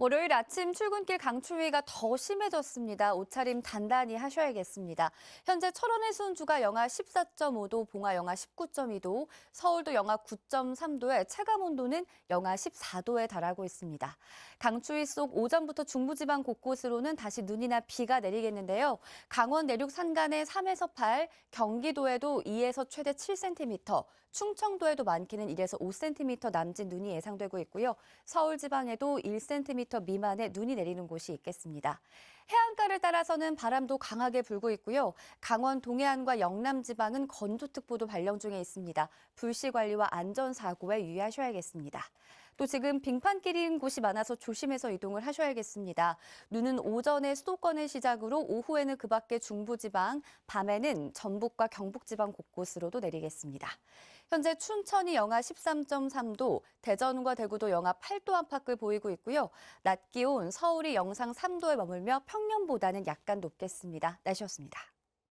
월요일 아침 출근길 강추위가 더 심해졌습니다. 옷차림 단단히 하셔야겠습니다. 현재 철원의 수온주가 영하 14.5도, 봉화 영하 19.2도, 서울도 영하 9.3도에 체감 온도는 영하 14도에 달하고 있습니다. 강추위 속 오전부터 중부지방 곳곳으로는 다시 눈이나 비가 내리겠는데요. 강원 내륙 산간에 3에서 8, 경기도에도 2에서 최대 7cm, 충청도에도 많게는 1에서 5cm 남짓 눈이 예상되고 있고요. 서울 지방에도 1cm 미만의 눈이 내리는 곳이 있겠습니다. 해안가를 따라서는 바람도 강하게 불고 있고요. 강원 동해안과 영남 지방은 건조특보도 발령 중에 있습니다. 불씨 관리와 안전 사고에 유의하셔야겠습니다. 또 지금 빙판길인 곳이 많아서 조심해서 이동을 하셔야겠습니다. 눈은 오전에 수도권을 시작으로 오후에는 그 밖에 중부지방, 밤에는 전북과 경북지방 곳곳으로도 내리겠습니다. 현재 춘천이 영하 13.3도, 대전과 대구도 영하 8도 안팎을 보이고 있고요. 낮 기온 서울이 영상 3도에 머물며 평년보다는 약간 높겠습니다. 날씨였습니다.